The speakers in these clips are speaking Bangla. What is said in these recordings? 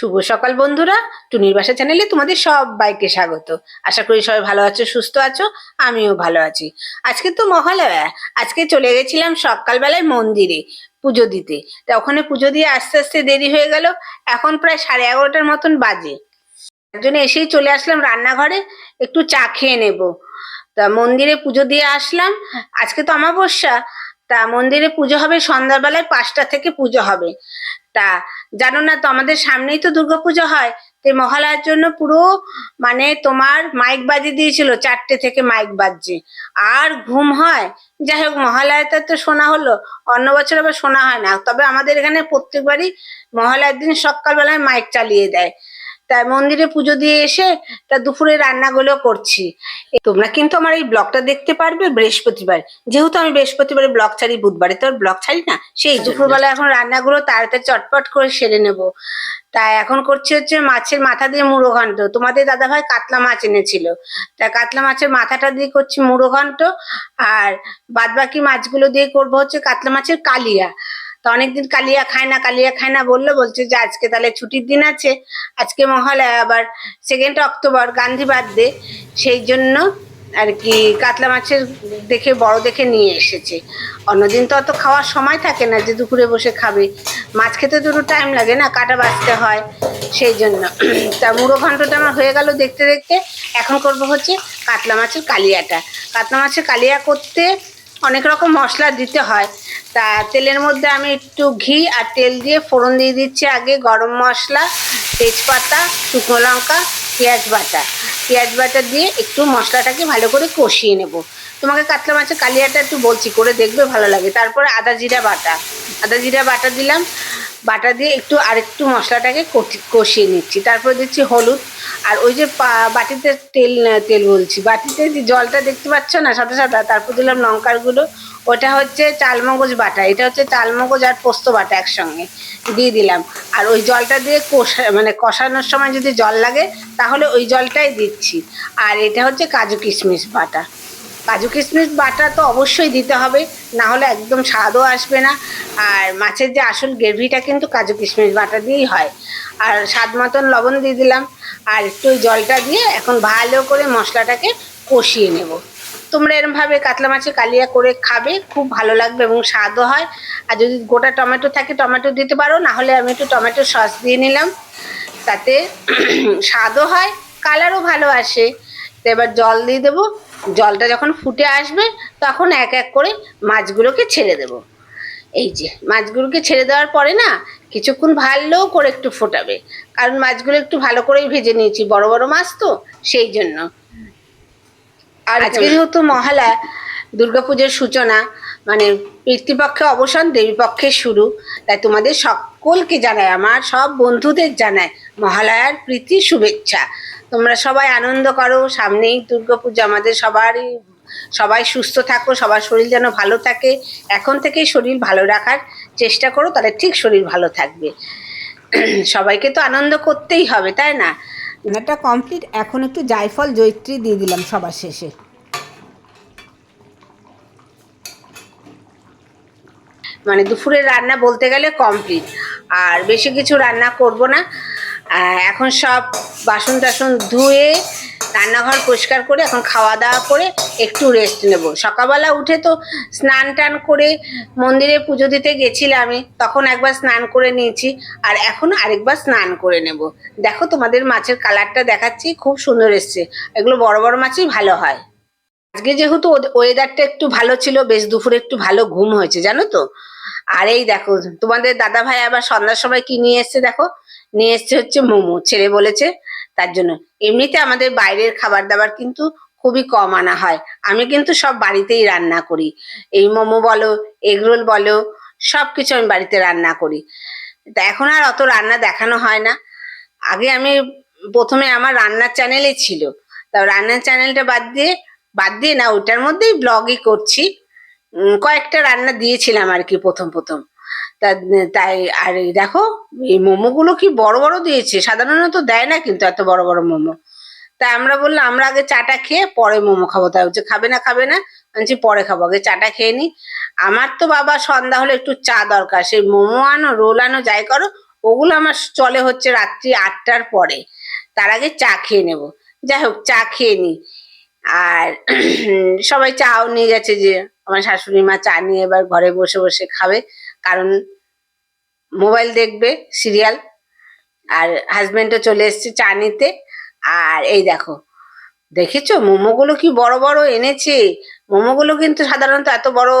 শুভ সকাল বন্ধুরা। টুনির বাসা চ্যানেলে তোমাদের সবাইকে স্বাগত। আশা করি সবাই ভালো আছো, সুস্থ আছো, আমিও ভালো আছি। আজকে তো মহালয়া, আজকে চলে গেছিলাম সকালবেলায় মন্দিরে পুজো দিতে। তা ওখানে পুজো দিয়ে আস্তে আস্তে দেরি হয়ে গেল, এখন প্রায় সাড়ে এগারোটার মতন বাজে। জন্য এসেই চলে আসলাম রান্নাঘরে, একটু চা খেয়ে নেব। তা মন্দিরে পুজো দিয়ে আসলাম। আজকে তো অমাবস্যা, তা মন্দিরে পুজো হবে সন্ধ্যাবেলায় পাঁচটা থেকে পুজো হবে। তা জানো না তো, আমাদের সামনেই তো দুর্গাপুজো হয়। তো মহালয়ার জন্য পুরো মানে তোমার মাইক বাজিয়ে দিয়েছিল, চারটে থেকে মাইক বাজছে। আর ঘুম হয়। যাই হোক, মহালয়াতে তো শোনা হলো। অন্য বছর আবার শোনা হয় না। তবে আমাদের এখানে প্রত্যেকবারই মহালয়ার দিন সকালবেলায় মাইক চালিয়ে দেয়। তাই মন্দিরে পুজো দিয়ে এসে তা দুপুরে রান্নাগুলো করছি। তোমরা কিন্তু আমার এই ব্লগটা দেখতে পারবে বৃহস্পতিবার। যেহেতু আমি বৃহস্পতিবারে ব্লগ ছাড়ি বুধবারে তো ব্লগ ছাড়ি না সেই দুপুরবেলা এখন রান্নাগুলো তাড়াতাড়ি চটপট করে সেরে নেব। তাই এখন করছি হচ্ছে মাছের মাথা দিয়ে মুড়ো ঘন্ট তোমাদের দাদা ভাই কাতলা মাছ এনেছিল। তা কাতলা মাছের মাথাটা দিয়ে করছি মুড়ো ঘন্ট আর বাদবাকি মাছগুলো দিয়ে করব হচ্ছে কাতলা মাছের কালিয়া। তো অনেকদিন কালিয়া খায় না, কালিয়া খায় না বলল, বলছে যে আজকে তাহলে ছুটির দিন আছে, আজকে মহালয়া আবার সেকেন্ড অক্টোবর, গান্ধী বার্থডে সেই জন্য আর কি কাতলা মাছের দেখে, বড় দেখে নিয়ে এসেছে। অন্যদিন তো অত খাওয়ার সময় থাকে না যে দুপুরে বসে খাবে। মাছ খেতে দুটো টাইম লাগে না, কাটা বাছতে হয়, সেই জন্য। তা মুড়ো ঘন্টটা আমার হয়ে গেল দেখতে দেখতে, এখন করব হচ্ছে কাতলা মাছের কালিয়াটা। কাতলা মাছের কালিয়া করতে অনেক রকম মশলা দিতে হয়। তা তেলের মধ্যে আমি একটু ঘি আর তেল দিয়ে ফোড়ন দিয়ে দিচ্ছি আগে গরম মশলা, তেজপাতা, শুকনো লঙ্কা, পেঁয়াজ বাটা। পেঁয়াজ বাটা দিয়ে একটু মশলাটাকে ভালো করে কষিয়ে নেব। তোমাকে কাতলা মাছের কালিয়াটা একটু বলছি, করে দেখবে ভালো লাগে। তারপরে আদা জিরা বাটা। আদা জিরা বাটা দিলাম। বাটা দিয়ে একটু আরেকটু মশলাটাকে কষি- কষিয়ে নিচ্ছি। তারপর দিচ্ছি হলুদ। আর ওই যে বাটিতে তেল তেল বলছি, বাটিতে যে জলটা দেখতে পাচ্ছ না, সাদা সাদা, তারপর দিলাম লঙ্কার গুঁড়ো। ওটা হচ্ছে চালমগজ বাটা, এটা হচ্ছে চালমগজ আর পোস্ত বাটা একসঙ্গে দিয়ে দিলাম। আর ওই জলটা দিয়ে কষা মানে কষানোর সময় যদি জল লাগে, তাহলে ওই জলটাই দিচ্ছি। আর এটা হচ্ছে কাজু কিশমিশ বাটা। কাজু কিশমিশ বাটা তো অবশ্যই দিতে হবে, না হলে একদম স্বাদও আসবে না। আর মাছের যে আসল গ্রেভিটা কিন্তু কাজু কিশমিশ বাটা দিয়েই হয়। আর স্বাদ মতন লবণ দিয়ে দিলাম, আর একটু জলটা দিয়ে এখন ভালো করে মশলাটাকে কষিয়ে নেব। তোমরা এরমভাবে কাতলা মাছের কালিয়া করে খাবে, খুব ভালো লাগবে এবং স্বাদও হয়। আর যদি গোটা টমেটো থাকে, টমেটো দিতে পারো, না হলে আমি একটু টমেটো সস দিয়ে নিলাম। তাতে স্বাদও হয়, কালারও ভালো আসে। এবার জল দিয়ে দেবো। জলটা যখন ফুটে আসবে তখন এক এক করে মাছগুলোকে ছেড়ে দেবো। এই যে মাছগুলোকে ছেড়ে দেওয়ার পরে না কিছুক্ষণ ভালো করে একটু ফোটাবে। কারণ মাছগুলো একটু ভালো করেই ভেজে নিয়েছি বড় বড় মাছ তো সেই জন্য। আর আজকে যেহেতু মহালয়া দুর্গাপুজোর সূচনা মানে পিতৃপক্ষে অবসান দেবীপক্ষে শুরু তাই তোমাদের সকলকে জানায় আমার সব বন্ধুদের জানায় মহালয়ার প্রীতি শুভেচ্ছা। তোমরা সবাই আনন্দ করো সামনেই দুর্গাপুজো আমাদের সবারই সবাই সুস্থ থাকো সবার শরীর যেন ভালো থাকে। এখন থেকেই শরীর ভালো রাখার চেষ্টা করো তাহলে ঠিক শরীর ভালো থাকবে। সবাইকে তো আনন্দ করতেই হবে তাই না? রান্নাটা কমপ্লিট এখন একটু জায়ফল জৈত্রী দিয়ে দিলাম সবার শেষে। মানে দুপুরের রান্না বলতে গেলে কমপ্লিট আর বেশি কিছু রান্না করব না। এখন সব বাসন টাসন ধুয়ে রান্নাঘর পরিষ্কার করে এখন খাওয়া দাওয়া করে একটু রেস্ট নেব। সকালবেলা উঠে তো স্নান টান করে মন্দিরে পুজো দিতে গেছিলাম আমি, তখন একবার স্নান করে নিয়েছি আর এখন আরেকবার স্নান করে নেব। দেখো তোমাদের মাছের কালারটা দেখাচ্ছি, খুব সুন্দর এসছে। এগুলো বড় বড় মাছই ভালো হয়। আজকে যেহেতু ওয়েদারটা একটু ভালো ছিল, বেশ দুপুরে একটু ভালো ঘুম হয়েছে, জানো তো? আর এই দেখো, তোমাদের দাদা ভাই আবার সন্ধ্যার সময় কি নিয়ে এসছে দেখো? নিয়ে এসছে হচ্ছে মোমো ছেড়ে বলেছে তার জন্য। এমনিতে আমাদের বাইরের খাবার দাবার কিন্তু খুবই কম আনা হয়। আমি কিন্তু সব বাড়িতেই রান্না করি। এই মোমো বলো এগরোল বলো সব কিছু আমি বাড়িতে রান্না করি। তা এখন আর অত রান্না দেখানো হয় না। আগে আমি প্রথমে আমার রান্নার চ্যানেলে ছিল। তা রান্নার চ্যানেলটা বাদ দিয়ে বাদ দিয়ে না, ওইটার মধ্যেই ব্লগই করছি। কয়েকটা রান্না দিয়েছিলাম আর কি প্রথম প্রথম। তা, তাই, আর দেখো, এই মোমোগুলো কি বড় বড় দিয়েছে? সাধারণত দেয় না কিন্তু এত বড় বড় মোমো। তা আমরা বললাম, আমরা আগে চাটা খেয়ে পরে মোমো খাব। তাই হচ্ছে খাবে না খাবে না। বলছি, পরে খাব, আগে চাটা খেয়ে নি। আমার তো বাবা সন্ধ্যা হলে একটু চা দরকার। সেই মোমো আনো, রোল আনো, যাই করো, ওগুলো আমার চলে হচ্ছে রাত্রি আটটার পরে। তার আগে চা খেয়ে নেব। যাই হোক, চা খেয়ে নি। আর সবাই চাও নিয়ে গেছে যে আমার শাশুড়ি মা চা নিয়ে এবার ঘরে বসে বসে খাবে। কারণ মোবাইল দেখবে, সিরিয়াল। আর হাজবেন্ডও চলে এসেছে চা নিতে। আর এই দেখো, দেখেছ? মোমোগুলো কি বড় বড় এনেছে? মোমোগুলো কিন্তু সাধারণত এত বড়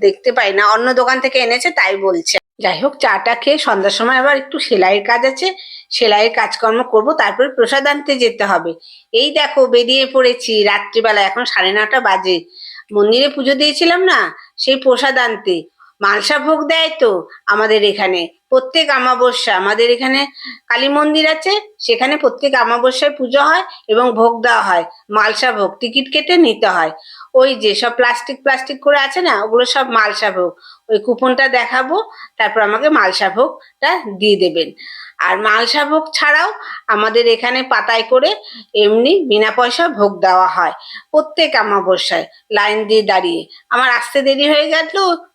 দেখতে পাই না। অন্য দোকান থেকে এনেছে, তাই বলছে। যাই হোক, চাটা খেয়ে সন্ধ্যার সময় আবার একটু সেলাইয়ের কাজ আছে। সেলাইয়ের কাজকর্ম করব, তারপরে প্রসাদ আনতে যেতে হবে। এই দেখো, বেরিয়ে পড়েছি। রাত্রিবেলা এখন সাড়ে নটা বাজে। মন্দিরে পুজো দিয়েছিলাম না, সেই প্রসাদ আনতে। মালসা ভোগ দেয় তো আমাদের এখানে, প্রত্যেক অমাবস্যা। আমাদের এখানে কালী মন্দির আছে, সেখানে প্রত্যেক অমাবস্যায় পুজো হয় এবং ভোগ দেওয়া হয়। মালসা ভোগ, টিকিট কেটে নিতে হয়। ওই যে সব প্লাস্টিক প্লাস্টিক করে আছে না, ওগুলো সব মালসা ভোগ। ওই কুপনটা দেখাবো, তারপর আমাকে মালসা ভোগটা দিয়ে দেবেন। আর মালসা ভোগ ছাড়াও আমাদের এখানে পাতায় করে এমনি বিনা পয়সা ভোগ দেওয়া হয়। প্রত্যেক অমাবস্যায় লাইন দিয়ে দাঁড়িয়ে। আমার আসতে দেরি হয়ে গেল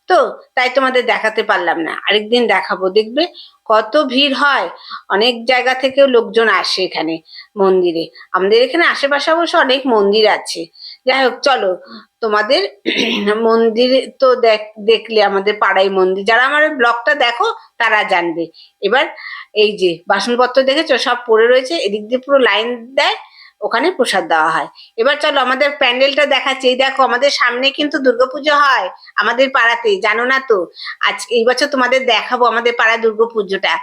তো, তাই তোমাদের দেখাতে পারলাম না। আরেকদিন দেখাবো, দেখবে কত ভিড় হয়। অনেক জায়গা থেকেও লোকজন আসে এখানে মন্দিরে। আমাদের এখানে আশেপাশে অবশ্য অনেক মন্দির আছে। যাই হোক, চলো। তোমাদের মন্দির তো দেখ- দেখলে, আমাদের পাড়াই মন্দির। যারা আমার ব্লগটা দেখো, তারা জানবে। এবার এই যে বাসনপত্র দেখেছ? সব পড়ে রয়েছে। এদিক দিয়ে পুরো লাইন দেয়। ওখানে প্রসাদ দেওয়া হয়। এবার চলো আমাদের প্যান্ডেলটা দেখাচ্ছি। এই দেখো, আমাদের সামনে কিন্তু দুর্গাপুজো হয় আমাদের পাড়াতে জানো না তো? আজ এই বছর তোমাদের দেখাবো আমাদের পাড়া দুর্গাপুজোটা।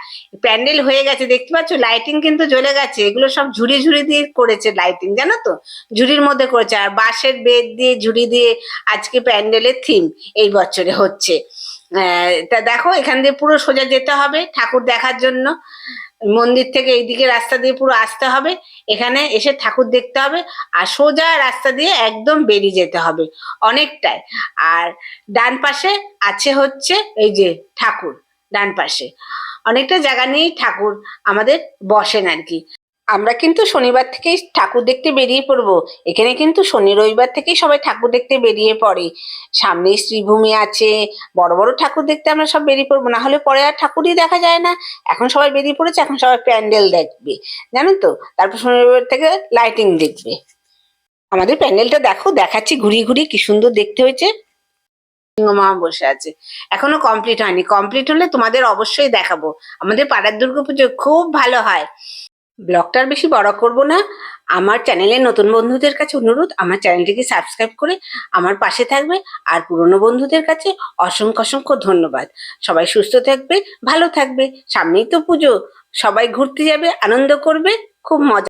প্যান্ডেল হয়ে গেছে, দেখতে পাচ্ছ? লাইটিং কিন্তু জ্বলে গেছে। এগুলো সব ঝুড়ি ঝুড়ি দিয়ে করেছে লাইটিং, জানো তো? ঝুড়ির মধ্যে করেছে। আর বাঁশের বেদ দিয়ে ঝুড়ি দিয়ে আজকে প্যান্ডেলের থিম এই বছরে হচ্ছে। তা দেখো, এখান দিয়ে পুরো সোজা যেতে হবে ঠাকুর দেখার জন্য। মন্দির থেকে এইদিকে রাস্তা দিয়ে পুরো আসতে হবে। এখানে এসে ঠাকুর দেখতে হবে আর সোজা রাস্তা দিয়ে একদম বেরিয়ে যেতে হবে অনেকটাই। আর ডান পাশে আছে হচ্ছে এই যে ঠাকুর, ডান পাশে। অনেকটা জায়গা নিয়েই ঠাকুর আমাদের বসেন আর কি। আমরা কিন্তু শনিবার থেকেই ঠাকুর দেখতে বেরিয়ে পড়ব। এখানে কিন্তু শনি রবিবার থেকেই সবাই ঠাকুর দেখতে বেরিয়ে পড়ে। সামনেই শ্রীভূমি আছে, বড় বড় ঠাকুর দেখতে আমরা সব বেরিয়ে পড়ব। না হলে পরে আর ঠাকুরই দেখা যায় না। এখন সবাই বেরিয়ে পড়েছে, এখন সবাই প্যান্ডেল দেখবে। জানো তো? তারপর শনি রবিবার থেকে লাইটিং দেখবে। আমাদের প্যান্ডেলটা দেখো, দেখাচ্ছি ঘুরিয়ে ঘুরিয়ে কি সুন্দর দেখতে হয়েছে। মা বসে আছে। এখনও কমপ্লিট হয়নি। কমপ্লিট হলে তোমাদের অবশ্যই দেখাবো। আমাদের পাড়ার দুর্গাপুজো খুব ভালো হয়। ব্লগটার বেশি বড় করব না। আমার চ্যানেলে নতুন বন্ধুদের কাছে অনুরোধ, আমার চ্যানেলটিকে সাবস্ক্রাইব করে আমার পাশে থাকবে। আর পুরনো বন্ধুদের কাছে অসংখ্য অসংখ্য ধন্যবাদ। সবাই সুস্থ থাকবে, ভালো থাকবে। সামনেই তো পুজো। সবাই ঘুরতে যাবে, আনন্দ করবে, খুব মজা